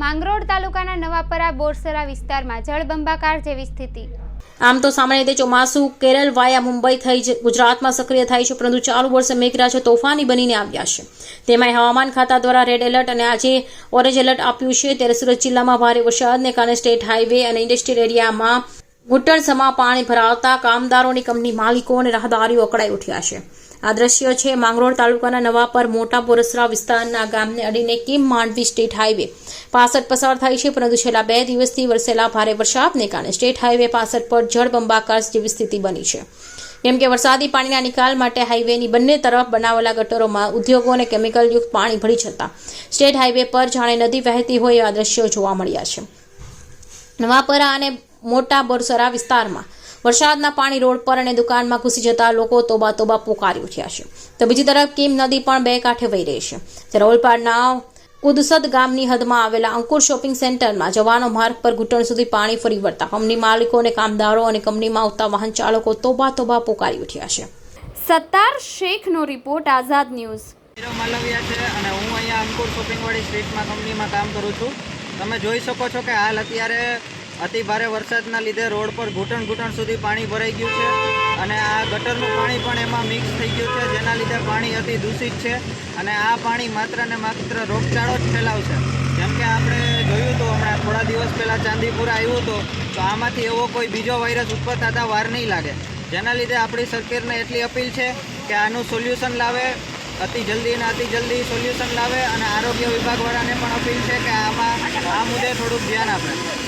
માંગરોળ તાલુકાના નવાપરા બોરસરા વિસ્તારમાં જળબંબાકાર જેવી સ્થિતિ. આમ તો સામાન્ય રીતે ચોમાસું કેરળ વાયા મુંબઈ થઈ ગુજરાતમાં સક્રિય થાય છે, પરંતુ ચાલુ વર્ષે મેઘરાજો તોફાની બનીને આવ્યા છે. તેમાં હવામાન ખાતા દ્વારા રેડ એલર્ટ અને આજે ઓરેન્જ એલર્ટ આપ્યું છે. ત્યારે સુરત જિલ્લામાં ભારે વરસાદને કારણે સ્ટેટ હાઈવે અને ઇન્ડસ્ટ્રીયલ એરિયામાં ઘૂંટણસમાં પાણી ભરાવતા કામદારોની કંપની માલિકો અને રાહદારીઓ અકળાઈ ઉઠ્યા છે. આ દ્રશ્ય છે માંગરોળ તાલુકાના નવાપર મોટા બોરસરા વિસ્તારના ગામને અડીને કિમ માંડવી સ્ટેટ હાઈવે પાસઠ પસાર થાય છે, પરંતુ છેલ્લા બે દિવસથી વરસેલા ભારે વરસાદને કારણે સ્ટેટ હાઈવે પાસઠ પર જળબંબાકાર જેવી સ્થિતિ બની છે. કેમ કે વરસાદી પાણીના નિકાલ માટે હાઈવેની બંને તરફ બનાવેલા ગટરોમાં ઉદ્યોગો અને કેમિકલયુક્ત પાણી ભળી જતા સ્ટેટ હાઈવે પર જાણે નદી વહેતી હોય એવા દ્રશ્યો જોવા મળ્યા છે. નવાપરા અને મોટા બોરસરા વિસ્તારમાં. વરસાદના પાણી રોડ પર અને દુકાનમાં ઘૂસી જતા લોકો તોબા તોબા પોકારી ઉઠ્યા છે. તો બીજી તરફ કીમ નદી પણ બે કાંઠે વહી રહી છે. રોલપાડના ઓલપાડના કુદસદ ગામની હદમાં આવેલા અંકુર શોપિંગ સેન્ટરમાં જવાનો માર્ગ પર ઘૂંટણ સુધી પાણી ફરી વળતા કંપની માલિકો અને કામદારો અને કંપનીમાં આવતા વાહન ચાલકો તોબા તોબા પોકારી ઉઠ્યા છે. સત્તાર શેખનો રિપોર્ટ આઝાદ ન્યૂઝ. માલવિયા છે અને હું અહીંયા અંકુર શોપિંગવાળી સ્ટ્રીટમાં કંપનીમાં કામ કરું છું. તમે જોઈ શકો છો કે હાલ અત્યારે અતિ ભારે વરસાદના લીધે રોડ પર ઘૂંટણ ઘૂંટણ સુધી પાણી ભરાઈ ગયું છે અને આ ગટરનું પાણી પણ એમાં મિક્સ થઈ ગયું છે, જેના લીધે પાણી અતિ દૂષિત છે અને આ પાણી માત્ર ને માત્ર રોગચાળો જ ફેલાવશે. જેમ કે આપણે જોયું હતું હમણાં થોડા દિવસ પહેલાં ચાંદીપુરા આવ્યું હતું, તો આમાંથી એવો કોઈ બીજો વાયરસ ઉત્પન્ન થતા વાર નહીં લાગે. જેના લીધે આપણી સરકારને એટલી અપીલ છે કે આનું સોલ્યુશન લાવે, અતિ જલ્દી અને અતિ જલ્દી સોલ્યુશન લાવે અને આરોગ્ય વિભાગવાળાને પણ અપીલ છે કે આમાં, આ મુદ્દે થોડુંક ધ્યાન આપે.